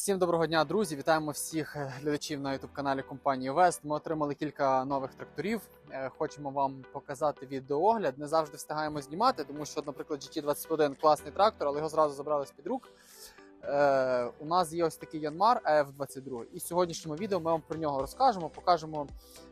Всім доброго дня, друзі! Вітаємо всіх е, глядачів на youtube каналі компанії Вест. Ми отримали кілька нових тракторів. Е, Хочемо вам показати відеоогляд. Не завжди встигаємо знімати, тому що, наприклад, GT21 класний трактор, але його зразу забрали з під рук. Е, у нас є ось такий Янмар f 22 І в сьогоднішньому відео ми вам про нього розкажемо, покажемо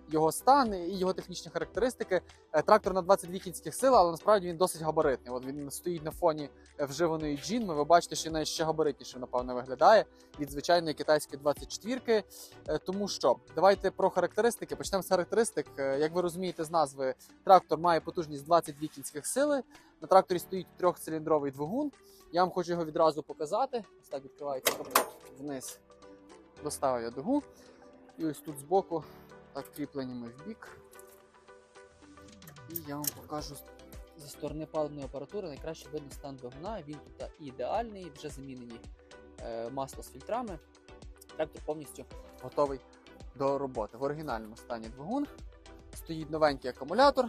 його стан і його технічні характеристики. Е, Трактор на 22 кінських сил, але насправді він досить габаритний. От він стоїть на фоні е, вживаної джинми. Ви бачите, що він ще габаритніше, напевно, виглядає від звичайної китайської 24-ки. Е, Тому що давайте про характеристики. Почнемо з характеристик. Як ви розумієте з назви, трактор має потужність 22 кінських сили. На тракторі стоїть трьохциліндровий двигун. Я вам хочу його відразу показати. Ось так відкривається вниз. Доставив я дугу. І ось тут збоку, так кріплені ми в бік. І я вам покажу зі сторони паливної апаратури найкраще видно стан двигуна. Він тут ідеальний, вже замінені е, масло з фільтрами. Трактор повністю готовий до роботи. В оригінальному стані двигун. Стоїть новенький акумулятор.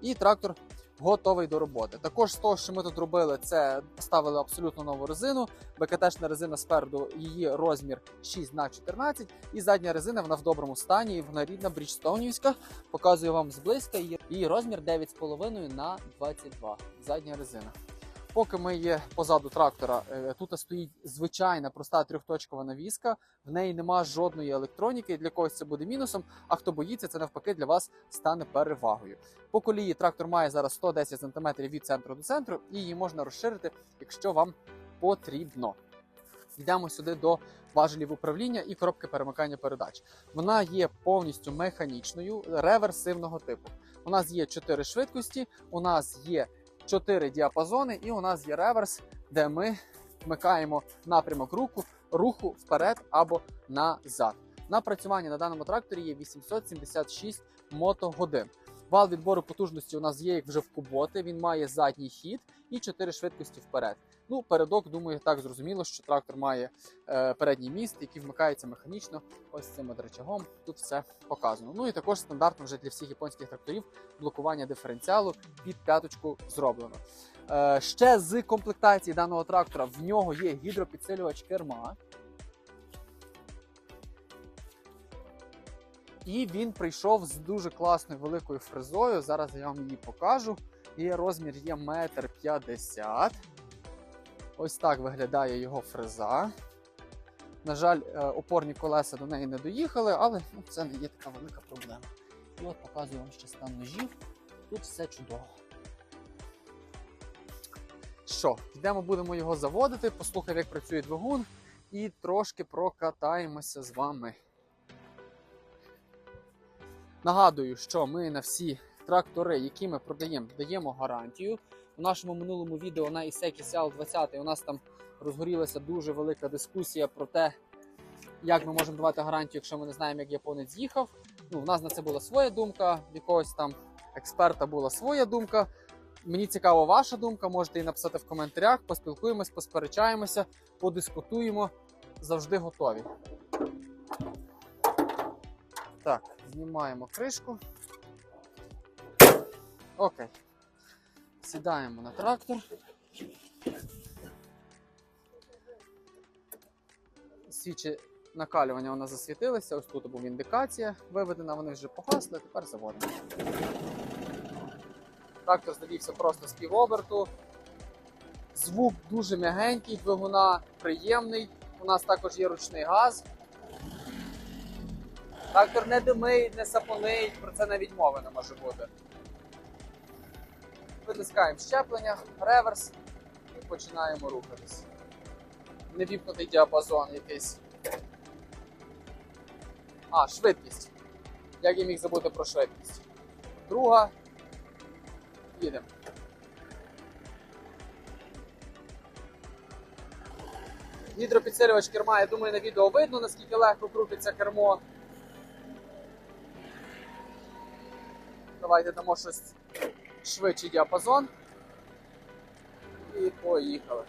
І трактор готовий до роботи. Також з того, що ми тут робили, це поставили абсолютно нову резину. БКТшна резина спереду, її розмір 6 на 14 і задня резина вона в доброму стані. Вона рідна бріджстоунівська. Показую вам зблизька. Її розмір 9,5 на 22. Задня резина. Поки ми є позаду трактора, е, тут стоїть звичайна проста трьохточкова навіска. В неї нема жодної електроніки. Для когось це буде мінусом. А хто боїться, це навпаки для вас стане перевагою. По колії трактор має зараз 110 см від центру до центру, і її можна розширити, якщо вам потрібно. Йдемо сюди до важелів управління і коробки перемикання передач. Вона є повністю механічною реверсивного типу. У нас є 4 швидкості, у нас є 4 діапазони, і у нас є реверс, де ми вмикаємо напрямок руку, руху вперед або назад. Напрацювання на даному тракторі є 876 мотогодин. Вал відбору потужності у нас є як вже в куботи. Він має задній хід і 4 швидкості вперед. Ну, передок, думаю, так зрозуміло, що трактор має е, передній міст, який вмикається механічно. Ось цим от рычагом. Тут все показано. Ну і також стандартно вже для всіх японських тракторів блокування диференціалу під п'яточку зроблено. Е, ще з комплектації даного трактора в нього є гідропідсилювач керма. І він прийшов з дуже класною великою фрезою. Зараз я вам її покажу. Її розмір є метр п'ятдесят. Ось так виглядає його фреза. На жаль, е, опорні колеса до неї не доїхали, але ну, це не є така велика проблема. І от показую вам ще стан ножів. Тут все чудово. Що, йдемо, будемо його заводити, послухаємо, як працює двигун, і трошки прокатаємося з вами. Нагадую, що ми на всі трактори, які ми продаємо, даємо гарантію. У нашому минулому відео на Ісекі Сял 20 у нас там розгорілася дуже велика дискусія про те, як ми можемо давати гарантію, якщо ми не знаємо, як японець їхав. Ну, в нас на це була своя думка, якогось там експерта була своя думка. Мені цікава ваша думка, можете її написати в коментарях, поспілкуємось, посперечаємося, подискутуємо. Завжди готові. Так, знімаємо кришку. Окей. Сідаємо на трактор. Свічі накалювання вона засвітилися. Ось тут була індикація виведена, вони вже погасли, тепер заводимо. Трактор завівся просто з півоберту. Звук дуже м'ягенький, двигуна приємний. У нас також є ручний газ. Трактор не димить, не сапонить, про це навіть мови не може бути. Витискаємо щеплення, реверс і починаємо рухатись. Невіпнутий діапазон якийсь. А, швидкість. Як я міг забути про швидкість? Друга. Їдемо. Гідропідсилювач керма, я думаю, на відео видно, наскільки легко крутиться кермо. Давайте дамо щось швидший діапазон. І поїхали.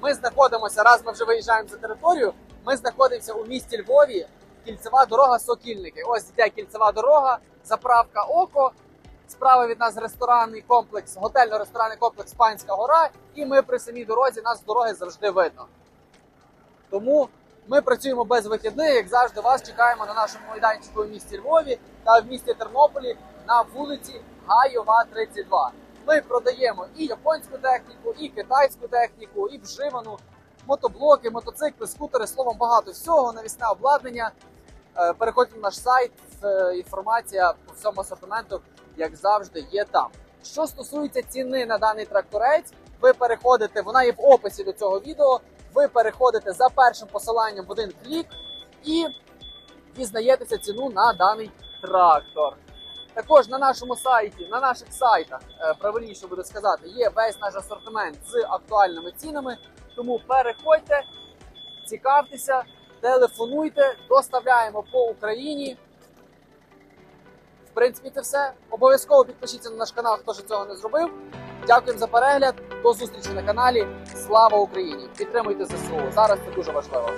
Ми знаходимося, раз ми вже виїжджаємо за територію, ми знаходимося у місті Львові, кільцева дорога Сокільники. Ось йде кільцева дорога, заправка Око. Справа від нас ресторанний комплекс, готельно-ресторанний комплекс Панська гора. І ми при самій дорозі нас з дороги завжди видно. Тому ми працюємо без вихідних, як завжди, вас чекаємо на нашому майданчику в місті Львові та в місті Тернополі на вулиці Гайова 32. Ми продаємо і японську техніку, і китайську техніку, і вживану, мотоблоки, мотоцикли, скутери, словом, багато всього, навісне обладнання. Е, Переходьте на наш сайт, е, інформація по всьому асортименту, як завжди, є там. Що стосується ціни на даний тракторець, ви переходите, вона є в описі до цього відео. Ви переходите за першим посиланням в один клік і дізнаєтеся ціну на даний трактор. Також на нашому сайті, на наших сайтах, е, правильніше буде сказати, є весь наш асортимент з актуальними цінами. Тому переходьте, цікавтеся, телефонуйте, доставляємо по Україні. В принципі, це все. Обов'язково підпишіться на наш канал, хто ще цього не зробив. Дякуємо за перегляд. До зустрічі на каналі. Слава Україні! Підтримуйте ЗСУ. Зараз це дуже важливо.